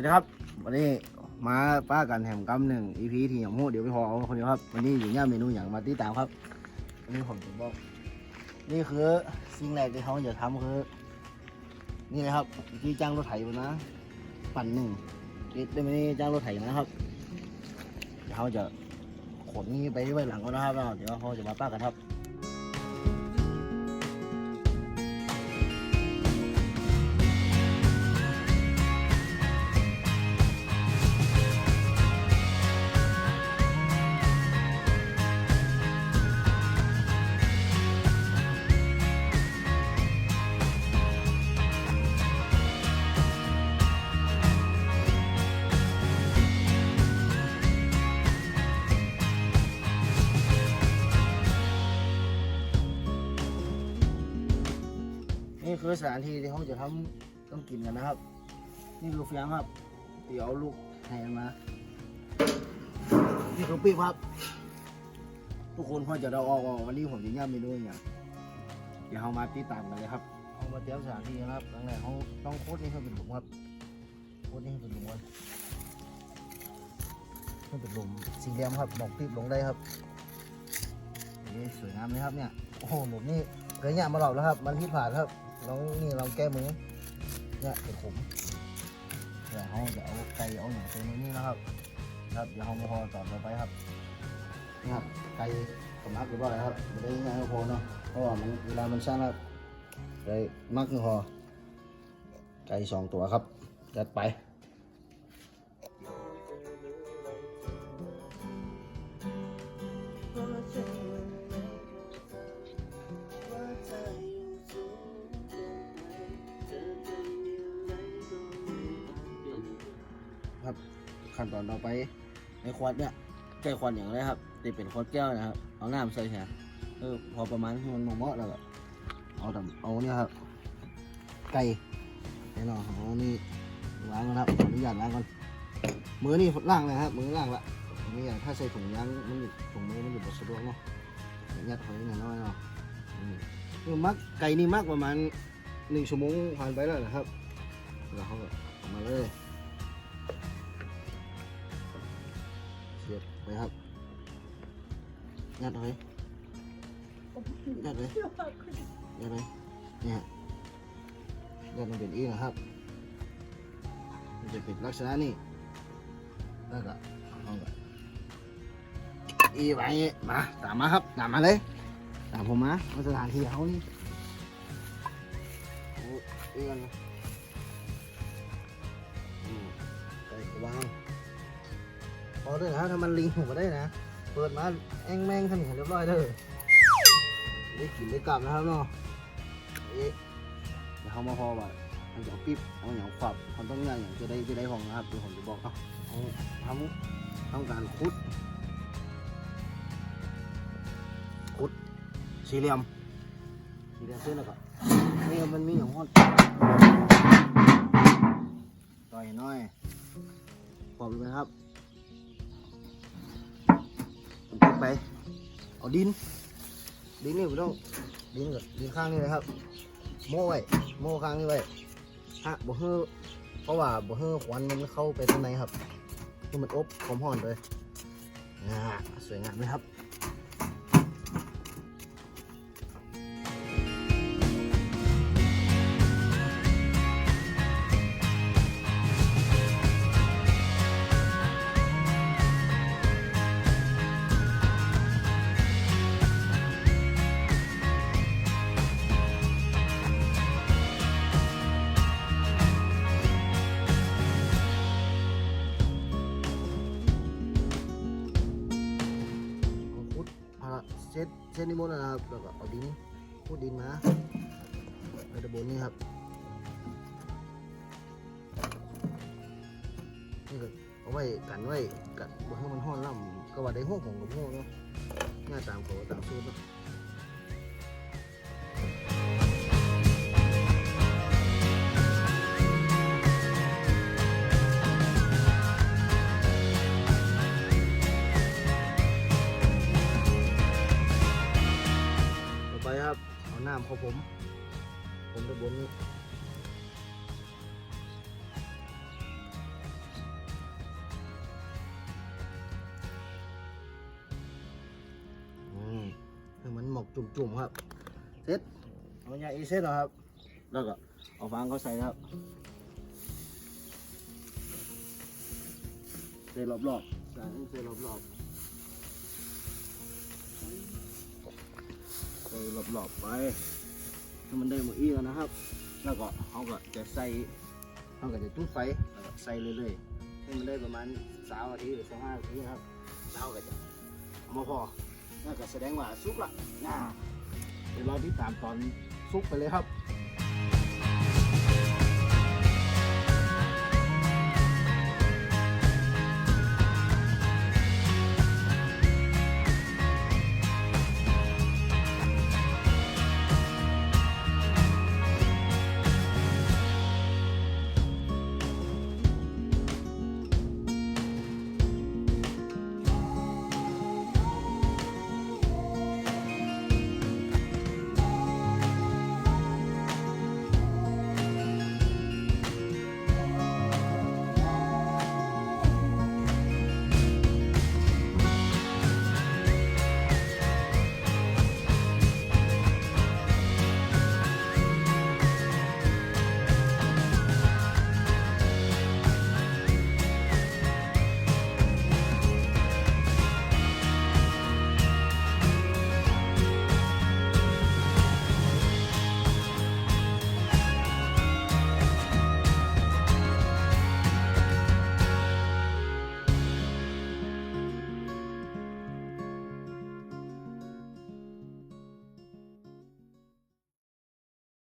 วัสดีครับ วันนี้มาป้ากันแหมกำหนึ่ง EP ที่อย่างโหเดี๋ยวไปพอเอาคนเดียวครับ วันนี้อยู่ย่าเมนูอย่างมาติดตามครับวันนี้ผมจะบอก นี่คือสิ่งแรกที่เขาจะทำคือ นี่เลยครับเมื่จ้างรถไถมานะ ปั่นหนึ่งนี่ได้ไม่ได้จ้างรถไถนะครับเดี๋ยวเขาจะขนนี่ไปไว้หลังก่อนะครับแล้วเดี๋ยวเขาจะมาป้ากันครับ นี่คือสถานที่ที่เขาจะทำต้องกินกันนะครับ นี่คือเฟียงครับ เดี๋ยวลูกให้มา นี่คือปี๊บครับ ทุกคนพอจะเดาออกวันนี้ผมจะย่างเมนูอย่างเดี๋ยวเรามาติดตามกันเลยครับเอามาเตรียมสถานที่นะครับตั้งแต่เขาต้องโคตรนี่ให้เป็นหลุมครับโคตรนี่ให้เป็นหลุมก่อนให้เป็นหลุมสีแดงครับบอกปี๊บลงได้ครับนี่สวยงามเลยครับเนี่ย โอ้โหหลุมนี่เคยเนี่ยมาหลอกแล้วครับ มันพิดผ่านครับ เรานี่เราแก้มือเนี่ยเป็นผมเดี๋ยวเขาจะเอาไก่เอาอย่างตัวนี้นี่นะครับ ครับเดี๋ยวเขามาพอต่อไปครับนะครับไก่สำนักหรือว่าอะไรครับไม่ได้ง่ายๆพอเนาะเพราะว่ามันเวลามันสั้นครับเลยมักพอไก่สองตัวครับจัดไป ครับ ขั้นตอนต่อไปในขวดเนี่ยใช้ขวดอย่างไรครับตีเป็นขวดแก้วนะครับ เอาน้ำใส่แค่เออพอประมาณให้มันเหมาะๆแล้วก็เอาแต่เอาเนี่ยครับ ไก่แน่นอนเอานี่ล้างก่อนครับออนุญาตล้างก่อนมือนี่ล้างเลยครับมือล้างละนี่อย่างถ้าใส่ถุงยางมันอยู่ถุงมือมันอยู่บนสะดวกเนาะยัดไว้หน่อยน้อยเนาะอืมคือมักไก่นี่มักประมาณหนึ่งชั่วโมงผ่านไปแล้วนะครับแล้วเขาก็เอามาเลย เสียบไปครับยัดไว้ยัดไว้ยัดไว้เนี่ยยัดมันเป็นอีนะครับ มันจะเป็นลักษณะนี้แล้วก็เอาแบบอีไว้มาตามมาครับตามมาเลยตามผมมามาสถานที่เขานี่อ้อีกัน พอด้วยนะถ้ามันลิงหัวได้นะ เปิดมาแองแมงทำอย่างเรียบร้อยเลยได้กินได้กลับนะครับเนาะเอ๊ะเดี๋ยวเขามาพอว่ามันจะเอาปิ๊บเอาอย่างขวับมันต้องอย่างอย่างจะได้จะได้ของนะครับเดี๋ยวผมจะบอกเอาเอาทำทำการคุด คุดสี่เหลี่ยมสี่เหลี่ยมเส้นแล้วก็นี่มันมีอย่างฮอดต่อยหน้อยขอบเลยครับ เอาไปเอาดิน ดินนี่ผมต้องดินกับดินข้างนี้เลยครับ โม่ไว้โม่ข้างนี้ไว้ฮะบ่เฮือเพราะว่าบ่เฮือควันมันเข้าไปข้างในครับคือมันอบความร้อนเลยอ่าสวยงามไหมครับ เช็ดเช็ดนิมนต์นะครับแล้วก็เอาดินคุดดินมาไปตะบนนี่ครับนี่ก็เอาไว้กันไว้กันบ่ให้มันห้อนล่ำก็ว่าได้ห้องของกับห้องเนาะหน้าตามเขาตามสูตรเนาะามของผม ผมไปบนนี้ให้มันหมกจุ่มๆครับเซ็ตเอาใหญ่อีเซ็ตเหรอครับ แล้วก็เอาฟางเขาใส่ครับเซ็ตรอบๆกส่เซ็ตรอบๆ ใส่รอบๆไปให้มันได้หมดอีกแล้วนะครับ แล้วก็เขาก็จะใส่เขาก็จะจุดไฟแล้วก็ใส่เรื่อยๆให้มันได้ประมาณสามนาทีหรือสองห้านาทีครับแล้วเราก็จะมาพอนั่นก็แสดงว่าสุกละนะเดี๋ยวเราที่ตามตอนสุกไปเลยครับ